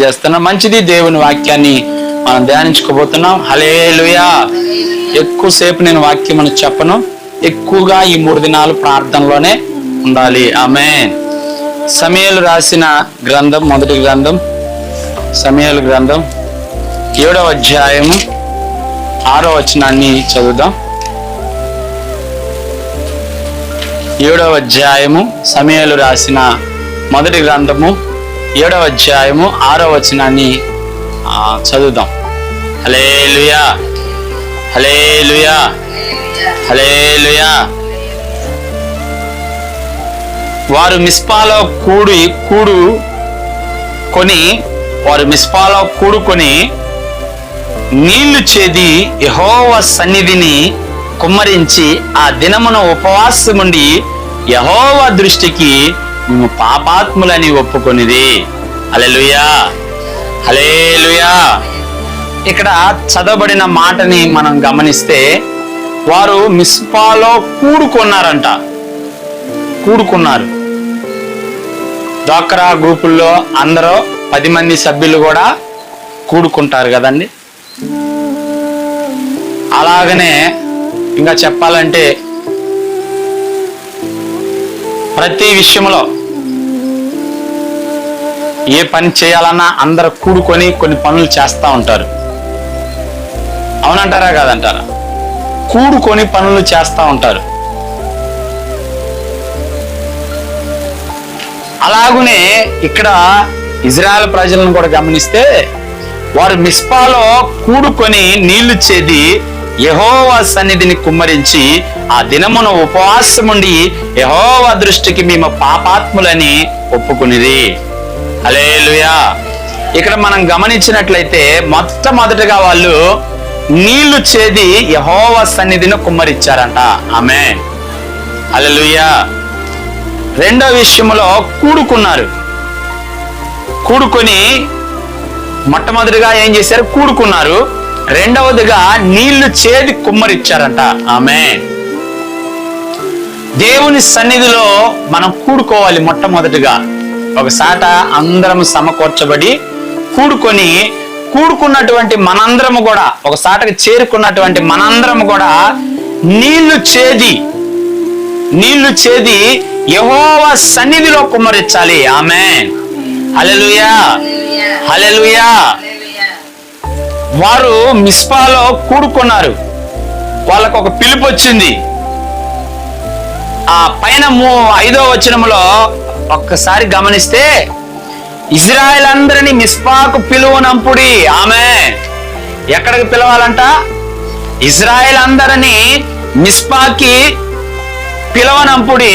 చేస్తున్నాం మంచిది దేవుని వాక్యాన్ని మనం ధ్యానించుకోబోతున్నాం. హలేలుయా ఎక్కువసేపు నేను వాక్యం మనం చెప్పను. ఎక్కువగా ఈ మూడు దినాలు ప్రార్థనలోనే ఉండాలి. ఆమె సమయాలు రాసిన గ్రంథం మొదటి గ్రంథం సమయలు గ్రంథం ఏడవ అధ్యాయము ఆరో వచనాన్ని చదువుదాం. ఏడవ అధ్యాయము సమయాలు రాసిన మొదటి గ్రంథము ఏడవ అధ్యాయము ఆరో వచనాన్ని చదువుదాం. హలే లుయా హలే లుయా హలే లుయా వారు మిస్పాలో కూడి కూడు కొని వారు మిస్పాలో కూడుకొని నీళ్ళు చేది యహోవ సన్నిధిని కుమ్మరించి ఆ దినమున ఉపవాసముండి యహోవ దృష్టికి మేము పాపాత్ములని ఒప్పుకొనిది. అలెలుయా హలేలుయా ఇక్కడ చదవబడిన మాటని మనం గమనిస్తే వారు మిస్పాలో కూడుకున్నారంట. కూడుకున్నారు. డ్వాక్రా గ్రూపుల్లో అందరూ పది మంది సభ్యులు కూడా కూడుకుంటారు కదండి. అలాగనే ఇంకా చెప్పాలంటే ప్రతి విషయంలో ఏ పని చేయాలన్నా అందరు కూడుకొని కొన్ని పనులు చేస్తూ ఉంటారు. అవునంటారా కాదంటారా? కూడుకొని పనులు చేస్తూ ఉంటారు. అలాగునే ఇక్కడ ఇజ్రాయెల్ ప్రజలను కూడా గమనిస్తే వారు మిస్పాలో కూడుకొని నీళ్ళు చేది యహోవా సన్నిధిని కుమ్మరించి ఆ దినమున ఉపవాసముండి యహోవా దృష్టికి మేము పాపాత్ములని ఒప్పుకునేది హల్లెలూయా. ఇక్కడ మనం గమనించినట్లయితే మొట్టమొదటగా వాళ్ళు నీళ్ళు చేది యహోవ సన్నిధిని కుమ్మరిచ్చారంట ఆమె హల్లెలూయా. రెండో విషయంలో కూడుకున్నారు. కూడుకొని మొట్టమొదటిగా ఏం చేశారు? కూడుకున్నారు. రెండవదిగా నీళ్ళు చేది కుమ్మరిచ్చారంట ఆమె దేవుని సన్నిధిలో మనం కూడుకోవాలి మొట్టమొదటిగా. ఒకసాట అందరం సమకూర్చబడి కూడుకొని కూడుకున్నటువంటి మనందరము కూడా ఒకసాటకి చేరుకున్నటువంటి మనందరము కూడా నీళ్ళు చేది నీళ్ళు చేది యహోవ సన్నిధిలో కుమ్మరించాలి. ఆమె హల్లెలూయా. హల్లెలూయా. వారు మిస్పాలో కూడుకున్నారు. వాళ్ళకు ఒక పిలుపు వచ్చింది. ఆ పైన ఐదో వచనములో ఒక్కసారి గమనిస్తే ఇజ్రాయెల్ అందరినీ మిస్పాకు పిలువనంపుడి. ఆమె ఎక్కడికి పిలవాలంట? ఇజ్రాయెల్ అందరినీ మిస్పాకి పిలవనంపుడి.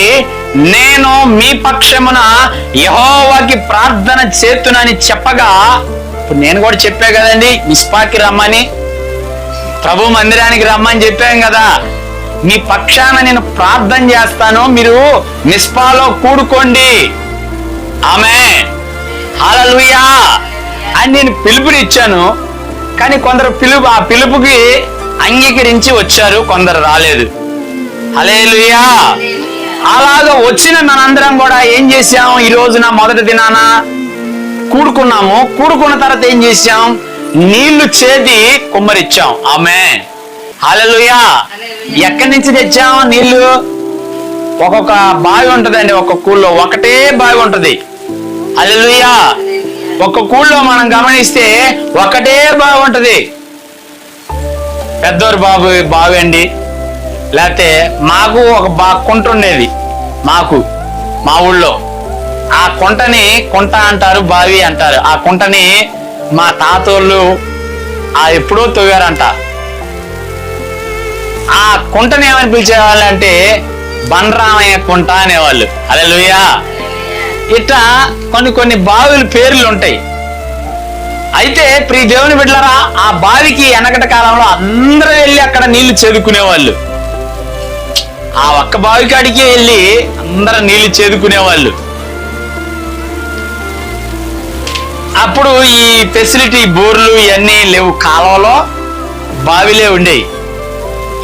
నేను మీ పక్షమున యహోవాకి ప్రార్థన చేతునని చెప్పగా ఇప్పుడు నేను కూడా చెప్పా కదండి మిస్పాకి రమ్మని. ప్రభు మందిరానికి రమ్మని చెప్పాం కదా. మీ పక్షాన నేను ప్రార్థన చేస్తాను. మీరు మిస్పాలో కూడుకోండి. ఆమె హల్లెలూయా. అని నేను పిలుపునిచ్చాను. కానీ కొందరు పిలుపు ఆ పిలుపుకి అంగీకరించి వచ్చారు. కొందరు రాలేదు. హలేలుయా అలాగా వచ్చిన మనందరం కూడా ఏం చేసాము ఈ రోజున మొదటి దినాన కూడుకున్నాము. కూడుకున్న తర్వాత ఏం చేసాం నీళ్ళు చేది కుమ్మరిచ్చాం. ఆమె హల్లెలూయా. ఎక్కడి నుంచి తెచ్చాం నీళ్ళు ఒక్కొక్క బావి ఉంటదండి ఒక్కొక్క ఊళ్ళో ఒకటే బావి ఉంటది. హల్లెలూయా. ఒక్క ఊళ్ళో మనం గమనిస్తే ఒకటే బావి ఉంటది. పెద్దోరు బాబు బావి అండి. లేకపోతే మాకు ఒక బా కుంట ఉండేది మాకు మా ఊళ్ళో. ఆ కుంటని కుంట అంటారు బావి అంటారు. ఆ కుంటని మా తాతోళ్ళు ఆ ఎప్పుడో తవ్వారంట. ఆ కుంటని ఏమని పిలిచేవాళ్ళు అంటే బండరామయ్య కుంట అనేవాళ్ళు. అదే ఇట్లా కొన్ని కొన్ని బావుల పేర్లు ఉంటాయి. అయితే ప్రియ దేవుని బిడ్డలరా ఆ బావికి వెనకట కాలంలో అందరూ వెళ్ళి అక్కడ నీళ్ళు చేదుకునేవాళ్ళు. ఆ ఒక్క బావి కాడికి వెళ్ళి అందరూ నీళ్ళు చేదుకునేవాళ్ళు. అప్పుడు ఈ ఫెసిలిటీ బోర్లు ఇవన్నీ లేవు కాలంలో బావిలే ఉండేవి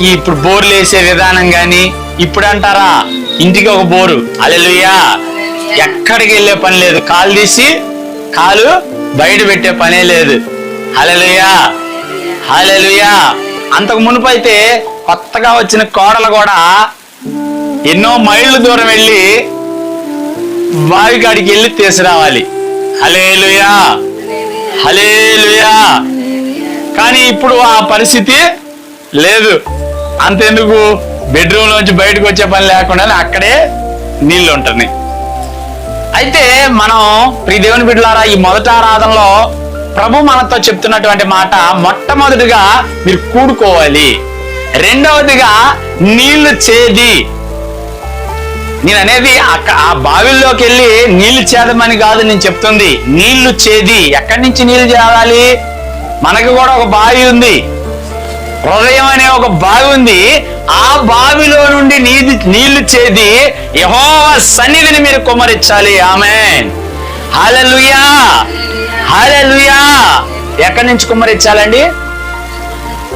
ఈ ఇప్పుడు బోర్లు వేసే విధానం కానీ ఇప్పుడు అంటారా ఇంటికి ఒక బోరు. అలెలుయ్యా. ఎక్కడికి వెళ్ళే పని లేదు. కాలు తీసి కాలు బయట పెట్టే పనే లేదు. హలలుయా హలలుయా అంతకు మునుపు అయితే కొత్తగా వచ్చిన కోడలు కూడా ఎన్నో మైళ్ళు దూరం వెళ్ళి బావి కాడికి వెళ్ళి తీసుకురావాలి. హలేలుయా హలేలుయా కానీ ఇప్పుడు ఆ పరిస్థితి లేదు. అంతెందుకు? బెడ్రూమ్ లోంచి బయటకు వచ్చే పని లేకుండా అక్కడే నీళ్ళు ఉంటుంది అయితే మనం ప్రియ దేవుని బిడ్డలారా ఈ మొదట ఆరాధనలో ప్రభు మనతో చెప్తున్నటువంటి మాట మొట్టమొదటిగా మీరు కూడుకోవాలి. రెండవదిగా నీళ్ళు చేది. నేను అనేది అక్క- ఆ బావిల్లోకి వెళ్ళి నీళ్ళు చేదమని కాదు నేను చెప్తుంది. నీళ్ళు చేది. ఎక్కడి నుంచి నీళ్ళు చేయాలి మనకి కూడా ఒక బావి ఉంది. హృదయం అనే ఒక బావి ఉంది. ఆ బావిలో నుండి నీది నీళ్ళు చేది యహోవ సన్నిధిని మీరు కుమరించాలి ఆమె హాలలుయా హాలలుయా ఎక్కడి నుంచి కుమరించాలండి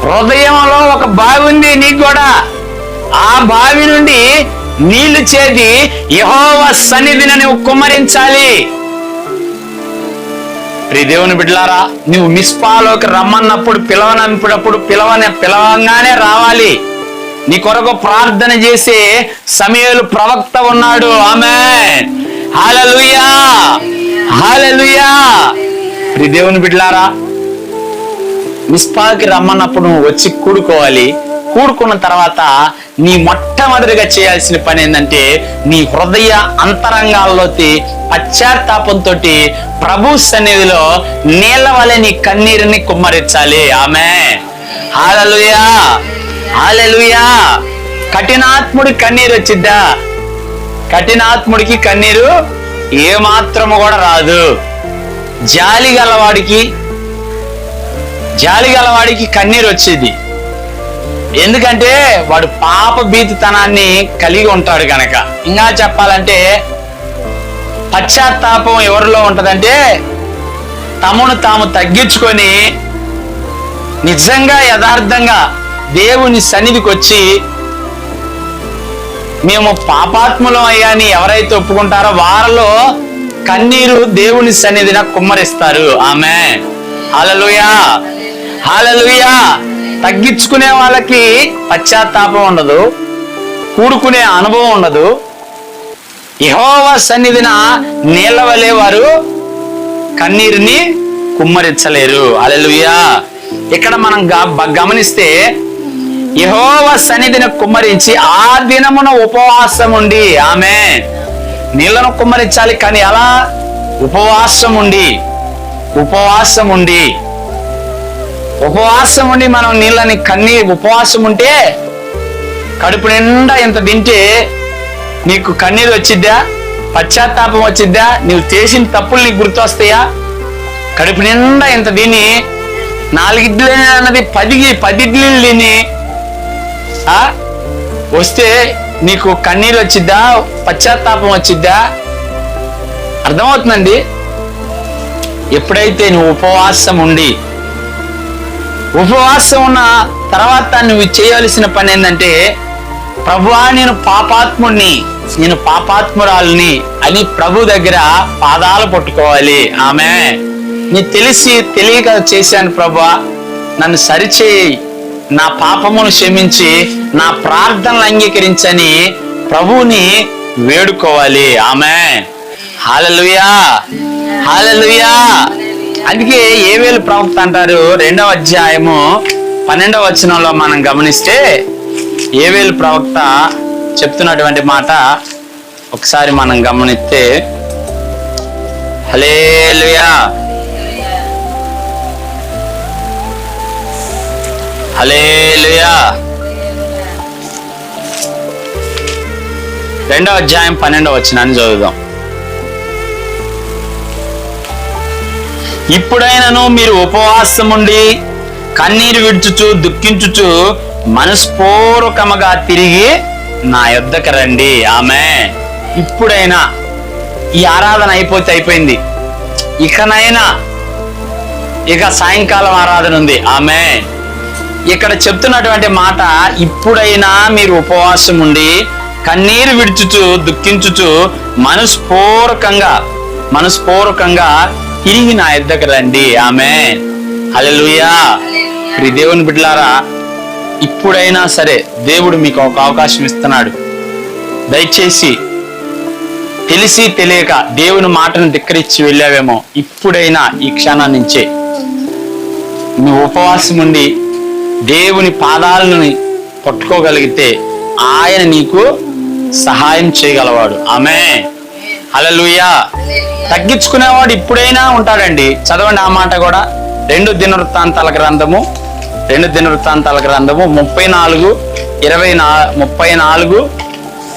హృదయంలో ఒక బావి ఉంది నీకు కూడా. ఆ బావి నుండి నీళ్ళు చేది యహోవ సన్నిధిని కుమ్మరించాలి. ప్రియ దేవుని బిడ్డలారా నువ్వు మిస్పాలోకి రమ్మన్నప్పుడు పిలవనప్పుడు పిలవని పిలవంగానే రావాలి. నీ కొరకు ప్రార్థన చేసే సమయాలు ప్రవక్త ఉన్నాడు. ఆమె హాలలుయా హాలలుయా ప్రియ దేవుని బిడ్డలారా మిస్పాకి రమ్మన్నప్పుడు నువ్వు వచ్చి కూడుకోవాలి. కూడుకున్న తర్వాత నీ మొట్టమొదటిగా చేయాల్సిన పని ఏంటంటే నీ హృదయ అంతరంగాల్లోకి పశ్చాత్తాపంతో ప్రభు సన్నిధిలో నీళ్ళ వలె నీ కన్నీరుని కుమ్మరించాలి. ఆమె హాలలుయా. హాలలుయా. కఠినాత్ముడి కన్నీరు వచ్చిద్దా? కఠినాత్ముడికి కన్నీరు ఏమాత్రము కూడా రాదు. జాలి గలవాడికి జాలి గలవాడికి కన్నీరు వచ్చేది. ఎందుకంటే వాడు పాప భీతితనాన్ని కలిగి ఉంటాడు కనుక ఇంకా చెప్పాలంటే పశ్చాత్తాపం ఎవరిలో ఉంటదంటే తమను తాము తగ్గించుకొని నిజంగా యథార్థంగా దేవుని సన్నిధికి వచ్చి మేము పాపాత్ములం అయ్యాని ఎవరైతే ఒప్పుకుంటారో వారిలో కన్నీరు దేవుని సన్నిధిన కుమ్మరిస్తారు. ఆమె హలలుయా హలలుయా తగ్గించుకునే వాళ్ళకి పశ్చాత్తాపం ఉండదు కూడుకునే అనుభవం ఉండదు. యహోవ సన్నిధిన నీళ్ళ వలె వారు కన్నీరుని కుమ్మరించలేరు. అలెలుయా ఇక్కడ మనం గ- గమనిస్తే యహోవ సన్నిధిని కుమ్మరించి ఆ దినమున ఉపవాసం ఉండి ఆమె నీళ్ళను కుమ్మరించాలి కానీ ఎలా? ఉపవాసం ఉండి ఉపవాసం ఉండి. ఉపవాసం ఉండి మనం నీళ్ళని కన్నీ ఉపవాసం ఉంటే కడుపు నిండా ఇంత తింటే నీకు కన్నీరు వచ్చిద్దా? పశ్చాత్తాపం వచ్చిద్దా? నువ్వు చేసిన తప్పులు నీకు గుర్తొస్తాయా? కడుపు నిండా ఇంత తిని నాలుగిడ్లు అన్నది పది పదిడ్లు తిని వస్తే నీకు కన్నీరు వచ్చిద్దా? పశ్చాత్తాపం వచ్చిద్దా? అర్థమవుతుందండి? ఎప్పుడైతే నువ్వు ఉపవాసం ఉండి ఉపవాసం ఉన్న తర్వాత నువ్వు చేయవలసిన పని ఏంటంటే ప్రభువా నేను పాపాత్ముడిని నేను పాపాత్మురాలని అని ప్రభు దగ్గర పాదాలు పట్టుకోవాలి. ఆమె. నీ తెలిసి తెలియక చేశాను ప్రభువా నన్ను సరిచేయి. నా పాపమును క్షమించి నా ప్రార్థనలు అంగీకరించని ప్రభువుని వేడుకోవాలి. ఆమె. హాలలుయా. హాలలుయా. అందుకే ఏవేలు ప్రవక్త అంటారు? రెండవ అధ్యాయము పన్నెండవ వచనంలో మనం గమనిస్తే ఏవేలు ప్రవక్త చెప్తున్నటువంటి మాట ఒకసారి మనం గమనిస్తే హలేలుయా హలేలుయా రెండవ అధ్యాయం పన్నెండవ వచనాన్ని చదువుదాం. ఇప్పుడైనను మీరు ఉపవాసం ఉండి కన్నీరు విడుచుచు దుఃఖించుచు మనస్పూర్వకముగా తిరిగి నా యొద్దకు రండి. ఆమె ఇప్పుడైనా ఈ ఆరాధన అయిపోతే అయిపోయింది. ఇకనైనా ఇక సాయంకాలం ఆరాధన ఉంది. ఆమె ఇక్కడ చెప్తున్నటువంటి మాట ఇప్పుడైనా మీరు ఉపవాసం ఉండి కన్నీరు విడుచుచు దుఃఖించుచు మనస్పూర్వకంగా మనస్పూర్వకంగా తిరిగి నా ఎద్దకు రండి. ఆమె హల్లెలూయా. ప్రి దేవుని బిడ్డలారా ఇప్పుడైనా సరే దేవుడు మీకు ఒక అవకాశం ఇస్తున్నాడు. దయచేసి తెలిసి తెలియక దేవుని మాటను ధిక్కరించి వెళ్ళావేమో ఇప్పుడైనా ఈ క్షణం నుంచే. నువ్వు ఉపవాసం ఉండి దేవుని పాదాలను పట్టుకోగలిగితే ఆయన నీకు సహాయం చేయగలవాడు. ఆమె హల్లెలూయా. తగ్గించుకునేవాడు ఇప్పుడైనా ఉంటాడండి. చదవండి ఆ మాట కూడా. రెండు దినవృత్తాంతాల గ్రంథము రెండు దినవృత్తాంతాల గ్రంథము ముప్పై నాలుగు ఇరవై నా ముప్పై నాలుగు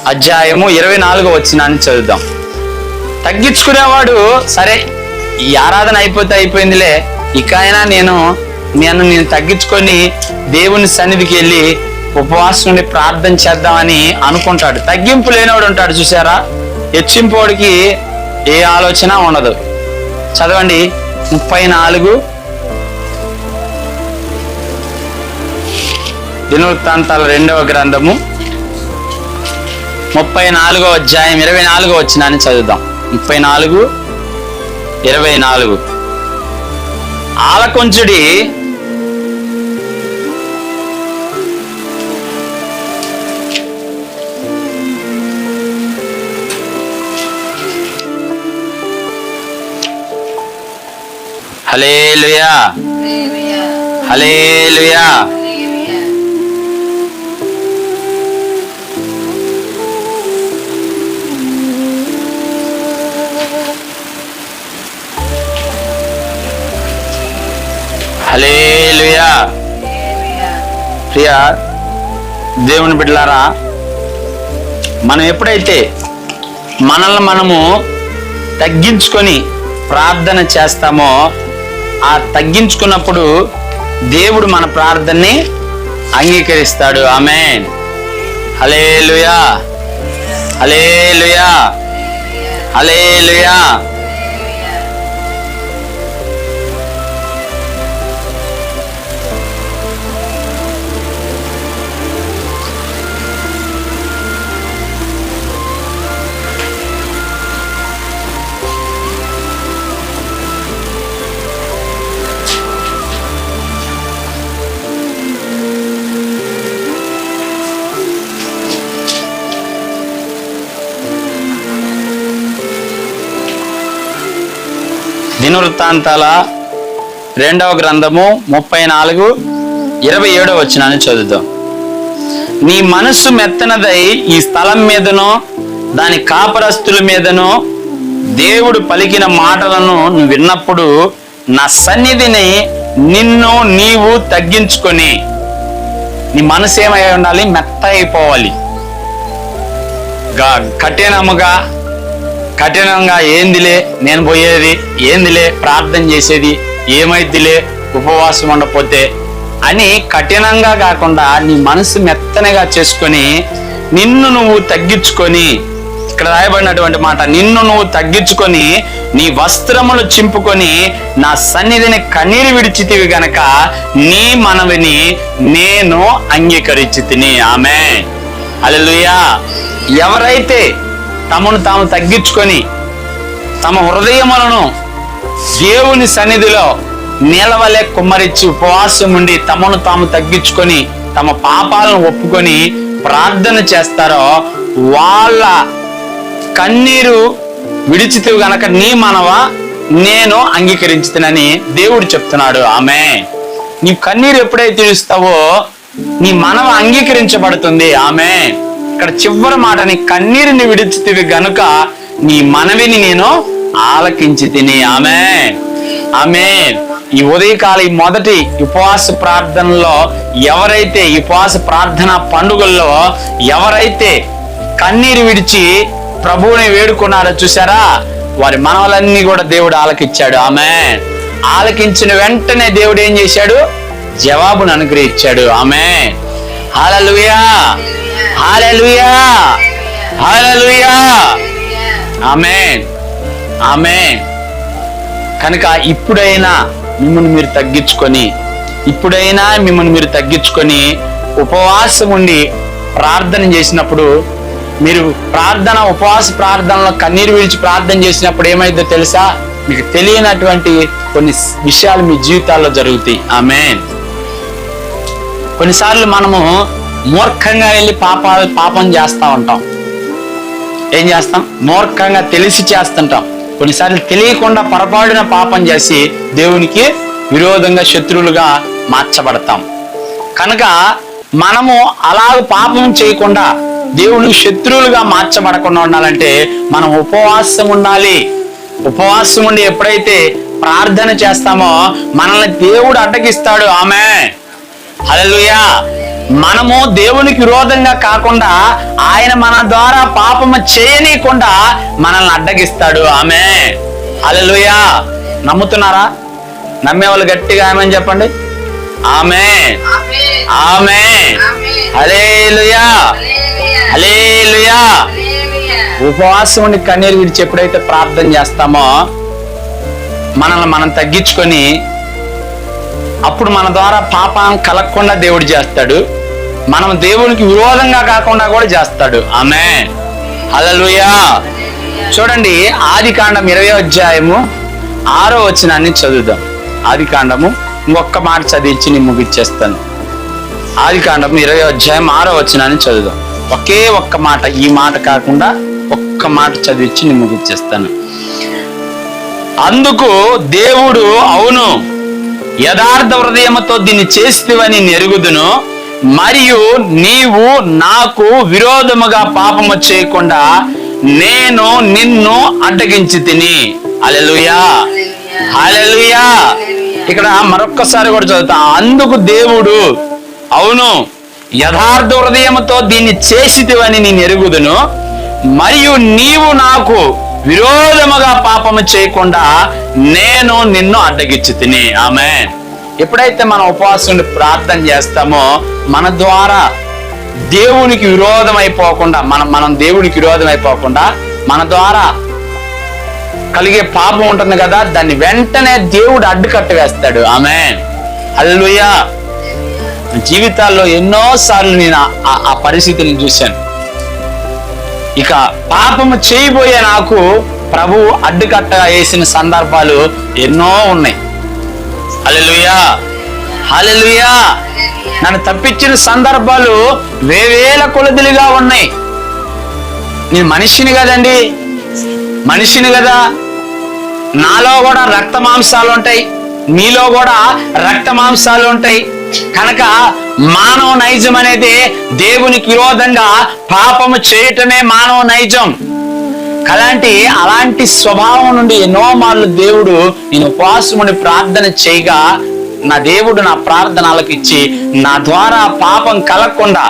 అధ్యాయము ఇరవై నాలుగు వచ్చినాన్ని చదువుదాం. తగ్గించుకునేవాడు సరే ఈ ఆరాధన అయిపోతే అయిపోయిందిలే. ఇక అయినా నేను నేను నేను తగ్గించుకొని దేవుని సన్నిధికి వెళ్ళి ఉపవాసం నుండి ప్రార్థన చేద్దామని అనుకుంటాడు. తగ్గింపు లేనివాడు ఉంటాడు చూసారా హెచ్చింపోడికి ఏ ఆలోచన ఉండదు. చదవండి. ముప్పై నాలుగు దినవృత్తాంతాల రెండవ గ్రంథము. ముప్పై నాలుగో అధ్యాయం ఇరవై నాలుగో వచ్చినాన్ని చదువుదాం. ముప్పై నాలుగు ఇరవై నాలుగు ఆలకొంచుడి హలేలుయా హలేలుయా హలేలుయా ప్రియా దేవుని బిడ్డలారా మనం ఎప్పుడైతే మనల్ని మనము తగ్గించుకొని ప్రార్థన చేస్తామో ఆ తగ్గించుకున్నప్పుడు దేవుడు మన ప్రార్థనని అంగీకరిస్తాడు. ఆమె హలేలుయా హలేలుయా హలేలుయా దినవృత్తాంతాల రెండవ గ్రంథము ముప్పై నాలుగు ఇరవై ఏడవ వచ్చినాన్ని చదువుతాం నీ మనస్సు మెత్తనదై ఈ స్థలం మీదనో దాని కాపరస్తుల మీదనో దేవుడు పలికిన మాటలను నువ్వు విన్నప్పుడు నా సన్నిధిని నిన్ను నీవు తగ్గించుకొని నీ మనసు ఏమై ఉండాలి? మెత్త అయిపోవాలి కఠినముగా కఠినంగా ఏందిలే నేను పోయేది ఏందిలే ప్రార్థన చేసేది ఏమైద్దిలే ఉపవాసం ఉండకపోతే అని కఠినంగా కాకుండా నీ మనసు మెత్తనగా చేసుకొని నిన్ను నువ్వు తగ్గించుకొని ఇక్కడ రాయబడినటువంటి మాట నిన్ను నువ్వు తగ్గించుకొని నీ వస్త్రములు చింపుకొని నా సన్నిధిని కన్నీరు విడిచితివి గనక నీ మనవిని నేను అంగీకరించి తిని ఆమె అలలుయా ఎవరైతే తమను తాము తగ్గించుకొని తమ హృదయములను దేవుని సన్నిధిలో నిలవలే కుమ్మరించి ఉపవాసం ఉండి తమను తాము తగ్గించుకొని తమ పాపాలను ఒప్పుకొని ప్రార్థన చేస్తారో వాళ్ళ కన్నీరు విడిచితే గనక నీ మనవ నేను అంగీకరించుతానని దేవుడు చెప్తున్నాడు. ఆమె నీ కన్నీరు ఎప్పుడైతే తీరుస్తావో నీ మనవ అంగీకరించబడుతుంది. ఆమె ఇక్కడ చివరి మాటని కన్నీరుని విడిచితివి గనుక నీ మనవిని నేను ఆలకించి తిని. ఆమె ఆమె ఈ ఉదయకాల ఈ మొదటి ఉపవాస ప్రార్థనలో ఎవరైతే ఉపవాస ప్రార్థన పండుగల్లో ఎవరైతే కన్నీరు విడిచి ప్రభువుని వేడుకున్నారో చూసారా వారి మనవలన్నీ కూడా దేవుడు ఆలకిచ్చాడు. ఆమె ఆలకించిన వెంటనే దేవుడు ఏం చేశాడు? జవాబును అనుగ్రహించాడు. ఆమె hallelujah hallelujah hallelujah amen amen కనుక ఇప్పుడైనా మిమ్మల్ని మీరు తగ్గించుకొని ఇప్పుడైనా మిమ్మల్ని మీరు తగ్గించుకొని ఉపవాసం ఉండి ప్రార్థన చేసినప్పుడు మీరు ప్రార్థన ఉపవాస ప్రార్థనలో కన్నీరు విడిచి ప్రార్థన చేసినప్పుడు ఏమైందో తెలుసా? మీకు తెలియనటువంటి కొన్ని విషయాలు మీ జీవితాల్లో జరుగుతాయి. ఆమె కొన్నిసార్లు మనము మూర్ఖంగా వెళ్ళి పాపాలు పాపం చేస్తూ ఉంటాం. ఏం చేస్తాం? మూర్ఖంగా తెలిసి చేస్తుంటాం. కొన్నిసార్లు తెలియకుండా పొరపాటున పాపం చేసి దేవునికి విరోధంగా శత్రువులుగా మార్చబడతాం. కనుక మనము అలాగ పాపం చేయకుండా దేవునికి శత్రువులుగా మార్చబడకుండా ఉండాలంటే మనం ఉపవాసం ఉండాలి. ఉపవాసం ఉండి ఎప్పుడైతే ప్రార్థన చేస్తామో మనల్ని దేవుడు అడ్డగిస్తాడు. ఆమె హల్లెలూయా. మనము దేవునికి విరోధంగా కాకుండా ఆయన మన ద్వారా పాపము చేయనీయకుండా మనల్ని అడ్డగిస్తాడు. ఆమె. అలలుయా నమ్ముతున్నారా? నమ్మే వాళ్ళు గట్టిగా ఆమె చెప్పండి. ఆమె. ఆమె. హల్లెలూయా. హల్లెలూయా. ఉపవాసం కన్నీరు విడిచి ఎప్పుడైతే ప్రార్థన చేస్తామో మనల్ని మనం తగ్గించుకొని అప్పుడు మన ద్వారా పాపం కలగకుండా దేవుడు చేస్తాడు. మనం దేవునికి విరోధంగా కాకుండా కూడా చేస్తాడు. ఆమె అలలుయా చూడండి ఆది కాండం ఇరవై అధ్యాయము ఆరో వచనాన్ని చదువుదాం. ఆది కాండము ఇంకొక మాట చదివించి నేను ముగిచ్చేస్తాను. ఆది కాండం ఇరవై అధ్యాయం ఆరో వచనాన్ని చదువుదాం. ఒకే ఒక్క మాట ఈ మాట కాకుండా ఒక్క మాట చదివించి నేను ముగిచ్చేస్తాను. అందుకు దేవుడు అవును యథార్థ హృదయముతో దీన్ని చేస్తేవని నెరుగుదును మరియు నీవు నాకు విరోధముగా పాపము చేయకుండా నేను నిన్ను అడ్డగించి తిని అలెలుయా హల్లెలూయా. ఇక్కడ మరొక్కసారి కూడా చదువుతా అందుకు దేవుడు అవును యథార్థ హృదయముతో దీన్ని చేసితివని నేను ఎరుగుదును మరియు నీవు నాకు విరోధముగా పాపము చేయకుండా నేను నిన్ను అడ్డగిచ్చి తిని. ఆమె ఎప్పుడైతే మనం ఉపవాసం ప్రార్థన చేస్తామో మన ద్వారా దేవునికి విరోధం అయిపోకుండా మనం మనం దేవునికి విరోధం అయిపోకుండా మన ద్వారా కలిగే పాపం ఉంటుంది కదా దాన్ని వెంటనే దేవుడు అడ్డుకట్ట వేస్తాడు. ఆమె అల్లుయా జీవితాల్లో ఎన్నో సార్లు నేను ఆ- ఆ- ఆ పరిస్థితిని చూశాను. ఇక పాపము చేయబోయే నాకు ప్రభు అడ్డుకట్ట వేసిన సందర్భాలు ఎన్నో ఉన్నాయి. హల్లెలూయా! హల్లెలూయా! నన్ను తప్పించిన సందర్భాలు వేవేల కొలదిలుగా ఉన్నాయి. నేను మనిషిని కదండి? మనిషిని కదా? నాలో కూడా రక్త మాంసాలు ఉంటాయి. మీలో కూడా రక్త మాంసాలు ఉంటాయి. కనుక మానవ నైజం అనేది దేవునికి విరోధంగా పాపము చేయటమే మానవ నైజం. అలాంటి అలాంటి స్వభావం నుండి ఎన్నో మార్లు దేవుడు నేను ఉపవాసముని ప్రార్థన చేయగా నా దేవుడు నా ప్రార్థనలకు ఇచ్చి నా ద్వారా పాపం కలగకుండా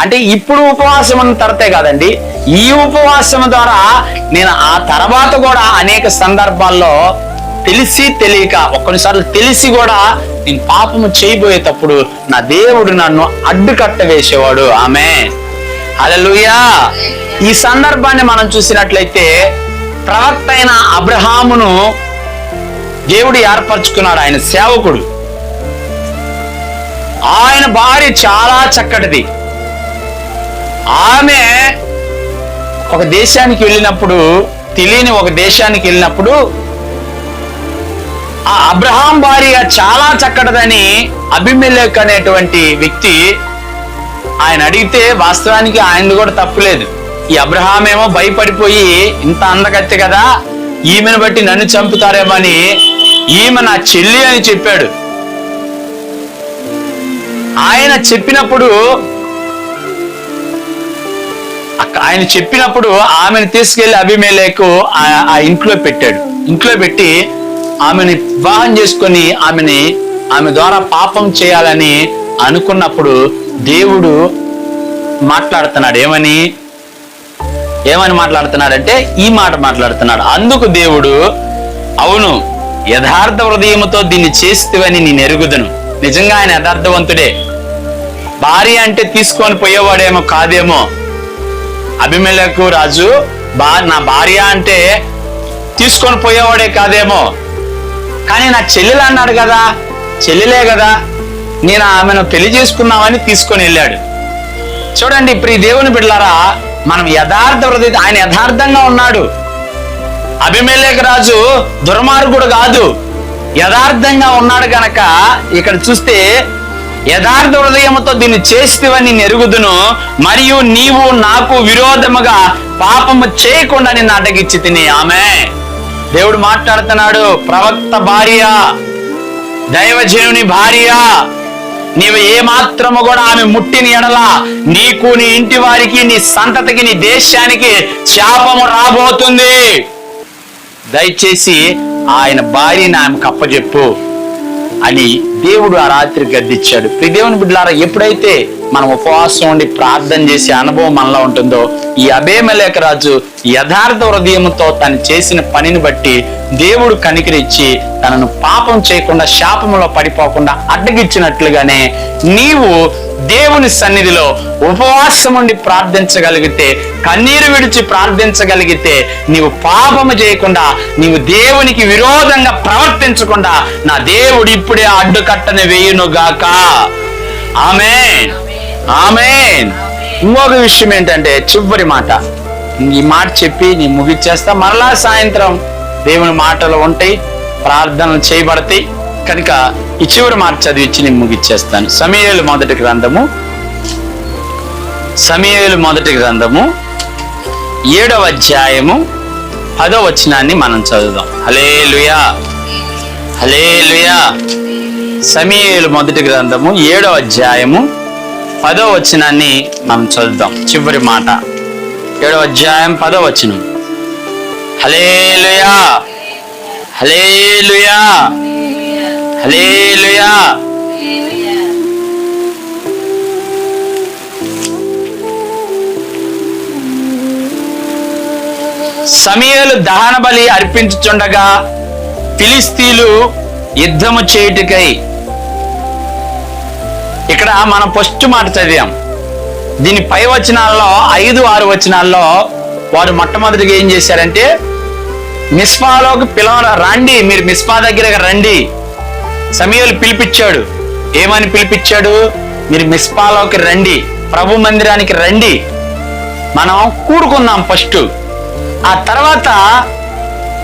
అంటే ఇప్పుడు ఉపవాసం ఉన్న తర్తే కాదండి ఈ ఉపవాసం ద్వారా నేను ఆ తర్వాత కూడా అనేక సందర్భాల్లో తెలిసి తెలియక కొన్నిసార్లు తెలిసి కూడా నేను పాపము చేయబోయేటప్పుడు నా దేవుడు నన్ను అడ్డుకట్ట వేసేవాడు. ఆమె. హల్లెలూయా. ఈ సందర్భాన్ని మనం చూసినట్లయితే ప్రవక్త అయిన అబ్రహామును దేవుడు ఏర్పరచుకున్నాడు. ఆయన సేవకుడు. ఆయన భార్య చాలా చక్కటిది. ఆమె ఒక దేశానికి వెళ్ళినప్పుడు తెలియని ఒక దేశానికి వెళ్ళినప్పుడు ఆ అబ్రహాం భార్య చాలా చక్కటిదని అభిమెలెక్ అనేటువంటి వ్యక్తి ఆయన అడిగితే వాస్తవానికి ఆయనది కూడా తప్పులేదు ఈ అబ్రహాం ఏమో భయపడిపోయి ఇంత అందగత్తె కదా ఈమెను బట్టి నన్ను చంపుతారేమో అని ఈమె నా చెల్లి అని చెప్పాడు. ఆయన చెప్పినప్పుడు ఆయన చెప్పినప్పుడు ఆమెను తీసుకెళ్ళి అభిమేలేకు ఆ- ఆ ఇంట్లో పెట్టాడు. ఇంట్లో పెట్టి ఆమెని వివాహం చేసుకొని ఆమెని ఆమె ద్వారా పాపం చేయాలని అనుకున్నప్పుడు దేవుడు మాట్లాడుతున్నాడు. ఏమని? ఏమని మాట్లాడుతున్నాడంటే ఈ మాట మాట్లాడుతున్నాడు. అందుకు దేవుడు అవును యథార్థ హృదయముతో దీన్ని చేస్తేవని నేను ఎరుగుదను. నిజంగా ఆయన యథార్థవంతుడే. భార్య అంటే తీసుకొని పోయేవాడేమో కాదేమో. అభిమేలకు రాజు బా నా భార్య అంటే తీసుకొని పోయేవాడే కాదేమో. కానీ నా చెల్లెలు అన్నాడు కదా? చెల్లెలే కదా. నేను ఆమెను పెళ్ళి చేసుకున్నామని తీసుకొని వెళ్ళాడు. చూడండి ఇప్పుడు ఈ దేవుని బిడ్డలారా మనం యథార్థ హృదయ ఆయన యథార్థంగా ఉన్నాడు. అభిమేలేక రాజు దుర్మార్గుడు కాదు. యథార్థంగా ఉన్నాడు గనక ఇక్కడ చూస్తే యథార్థ హృదయముతో దీన్ని చేస్తేవని ఎరుగుదును మరియు నీవు నాకు విరోధముగా పాపము చేయకుండా నిన్ను అడ్డగిచ్చి తిని. ఆమె దేవుడు మాట్లాడుతున్నాడు ప్రవక్త భార్య దైవజనుని భార్య నీవు ఏ మాత్రము కూడా ఆమె ముట్టిని ఎడల నీకు నీ ఇంటి వారికి నీ సంతతికి నీ దేశానికి శాపము రాబోతుంది. దయచేసి ఆయన భార్యని ఆమె కప్పచెప్పు అని దేవుడు ఆ రాత్రి గద్దిచ్చాడు ప్రియ దేవుని బిడ్డలారా ఎప్పుడైతే మనం ఉపవాసం ఉండి ప్రార్థన చేసే అనుభవం మనలో ఉంటుందో ఈ అభేమలేఖ రాజు యథార్థ హృదయంతో తను చేసిన పనిని బట్టి దేవుడు కనికరించి తనను పాపం చేయకుండా శాపంలో పడిపోకుండా అడ్డగిచ్చినట్లుగానే నీవు దేవుని సన్నిధిలో ఉపవాసం ఉండి ప్రార్థించగలిగితే కన్నీరు విడిచి ప్రార్థించగలిగితే నీవు పాపము చేయకుండా నీవు దేవునికి విరోధంగా ప్రవర్తించకుండా నా దేవుడు ఇప్పుడే అడ్డుకట్టని వేయును గాక ఆమె ఆమె ఇంకొక విషయం ఏంటంటే చివరి మాట. ఈ మాట చెప్పి నీ ముగిచ్చేస్తా మరలా సాయంత్రం దేవుని మాటలు ఉంటాయి ప్రార్థనలు చేయబడతాయి. కనుక ఈ చివరి మాట చదివించి నేను ముగిచ్చేస్తాను సమీయలు మొదటి గ్రంథము. సమీయలు మొదటి గ్రంథము. ఏడవ అధ్యాయము. పదో వచనాన్ని మనం చదువుదాం. హలే లుయా హలే లుయా సమీయలు మొదటి గ్రంథము ఏడవ అధ్యాయము. పదో వచనాన్ని మనం చదువుదాం. చివరి మాట. ఏడో అధ్యాయం పదో వచనం. హలేలుయా హలేలుయా హలేలుయా సమయలు దహన బలి అర్పించుచుండగా ఫిలిస్తీన్లు యుద్ధము చేయుటకై ఇక్కడ మనం ఫస్ట్ మాట చదివాం. దీని పై వచనాల్లో ఐదు ఆరు వచనాల్లో వారు మొట్టమొదటిగా ఏం చేశారంటే మిస్పాలోకి పిలవ రండి మీరు మిస్పా దగ్గరకు రండి. సమయాలు పిలిపించాడు. ఏమని పిలిపించాడు? మీరు మిస్పాలోకి రండి ప్రభు మందిరానికి రండి. మనం కూడుకున్నాం ఫస్ట్ ఆ తర్వాత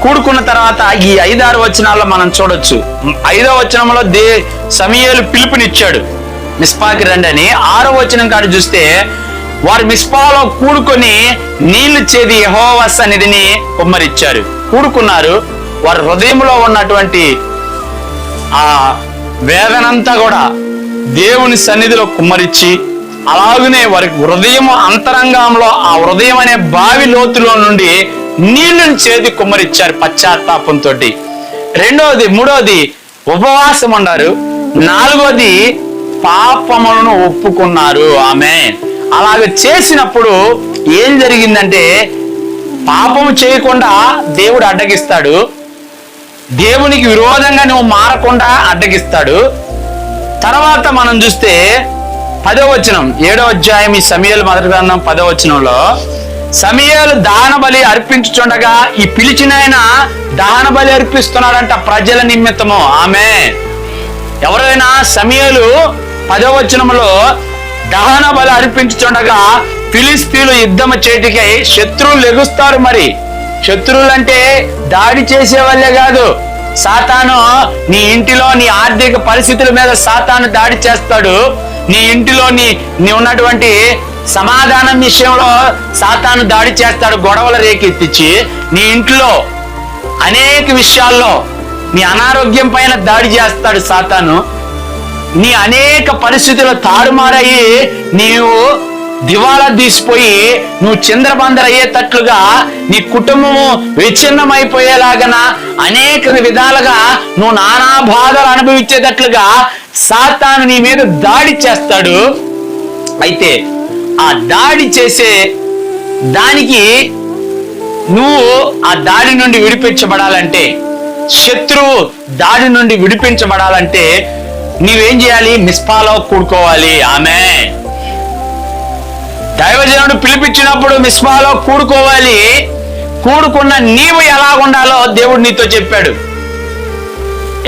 కూడుకున్న తర్వాత ఈ ఐదారు వచనాల్లో మనం చూడొచ్చు. ఐదో వచనంలో దే సమయాలు పిలుపునిచ్చాడు. మిస్పాకి రండి అని ఆరో వచనం కాడ చూస్తే వారు మిస్పాలో కూడుకొని నీళ్ళు చేది యహోవ సన్నిధిని కుమ్మరిచ్చారు. కూడుకున్నారు. వారి హృదయంలో ఉన్నటువంటి ఆ వేదనంతా కూడా దేవుని సన్నిధిలో కుమ్మరిచ్చి అలాగనే వారి హృదయం అంతరంగంలో ఆ హృదయం అనే బావి లోతులో నుండి నీళ్ళను చేతి కుమ్మరిచ్చారు పశ్చాత్తాపంతో రెండవది మూడవది ఉపవాసం ఉన్నారు నాలుగోది పాపములను ఒప్పుకున్నారు. ఆమె అలాగ చేసినప్పుడు ఏం జరిగిందంటే పాపము చేయకుండా దేవుడు అడ్డగిస్తాడు. దేవునికి విరోధంగా నువ్వు మారకుండా అడ్డగిస్తాడు. తర్వాత మనం చూస్తే పదో వచనం ఏడో అధ్యాయం ఈ సమయాలు మొదటి గ్రంథం పదో వచనంలో సమయాలు దానబలి అర్పించుచుండగా ఈ పిలిచిన ఆయన దాన బలి అర్పిస్తున్నాడంట ప్రజల నిమిత్తము. ఆమె ఎవరైనా సమయాలు పదవచనంలో దహన బల అర్పించుచుండగా ఫిలిస్తీన్లు యుద్ధము చేటికై శత్రువులు లెగుస్తారు మరి. శత్రువులు అంటే దాడి చేసే వాళ్ళే కాదు. సాతాను నీ ఇంటిలో నీ ఆర్థిక పరిస్థితుల మీద సాతాను దాడి చేస్తాడు. నీ ఇంటిలో నీ నీ ఉన్నటువంటి సమాధానం విషయంలో సాతాను దాడి చేస్తాడు గొడవల రేకెత్తించి నీ ఇంట్లో అనేక విషయాల్లో నీ అనారోగ్యం పైన దాడి చేస్తాడు సాతాను. నీ అనేక పరిస్థితులు తారుమారయ్యి నీవు దివాలా తీసిపోయి నువ్వు చంద్రబందర అయ్యేటట్లుగా నీ కుటుంబము విచ్ఛిన్నమైపోయేలాగన అనేక విధాలుగా నువ్వు నానా బాధలు అనుభవించేటట్లుగా సాతాను నీ మీద దాడి చేస్తాడు. అయితే ఆ దాడి చేసే దానికి నువ్వు ఆ దాడి నుండి విడిపించబడాలంటే శత్రువు దాడి నుండి విడిపించబడాలంటే నీవేం చేయాలి? మిస్పాలో కూడుకోవాలి. ఆమె. దైవజనుడు పిలిపించినప్పుడు మిస్పాలో కూడుకోవాలి. కూడుకున్న నీవు ఎలా ఉండాలో దేవుడు నీతో చెప్పాడు.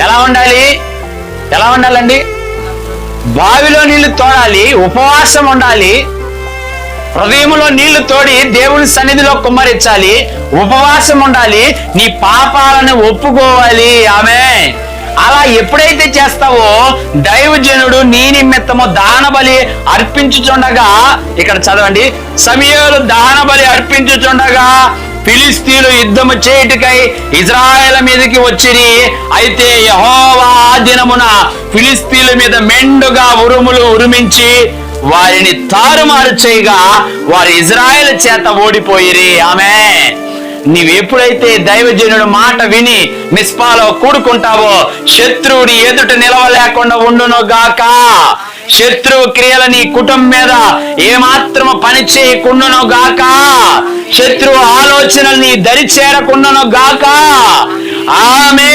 ఎలా ఉండాలి? ఎలా ఉండాలండి? బావిలో నీళ్ళు తోడాలి ఉపవాసం ఉండాలి హృదయంలో నీళ్ళు తోడి దేవుని సన్నిధిలో కుమ్మరించాలి ఉపవాసం ఉండాలి నీ పాపాలను ఒప్పుకోవాలి. ఆమె. అలా ఎప్పుడైతే చేస్తావో దైవజనుడు నీ నిమిత్తము దానబలి అర్పించుచుండగా ఇక్కడ చదవండి సమయాలు దానబలి అర్పించుచుండగా ఫిలిస్తీన్లు యుద్ధము చేయుటకై ఇజ్రాయెల్ మీదకి వచ్చిరి. అయితే యహోవా దినమున ఫిలిస్తీన్ల మీద మెండుగా ఉరుములు ఉరిమించి వారిని తారుమారు చేయగా వారు ఇజ్రాయెల్ చేత ఓడిపోయిరి. ఆమె నీవెప్పుడైతే దైవజనుడు మాట విని మిస్పాలో కూడుకుంటావో శత్రువుని ఎదుట నిలవలేకుండా ఉండును గాక. శత్రువు క్రియల నీ కుటుంబం మీద ఏమాత్రం పని చేయకుండాను గాక. శత్రువు ఆలోచనలు నీ దరి చేరకుండాను గాక. ఆమె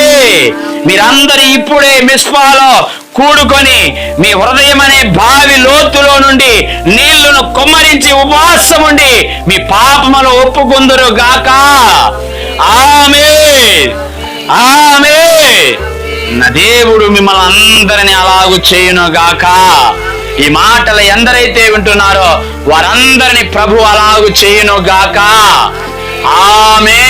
మీరందరూ ఇప్పుడే మిస్పాలో కూడుకొని మీ హృదయం అనే బావి లోతులో నుండి నీళ్ళను కొమ్మరించి ఉపవాసం ఉండి మీ పాపములు ఒప్పుకుందరు గాక. ఆమె ఆమె నా దేవుడు మిమ్మల్ని అందరిని అలాగు చేయును గాక. ఈ మాటలు ఎందరైతే వింటున్నారో వారందరిని ప్రభు అలాగు చేయును గాక. ఆమె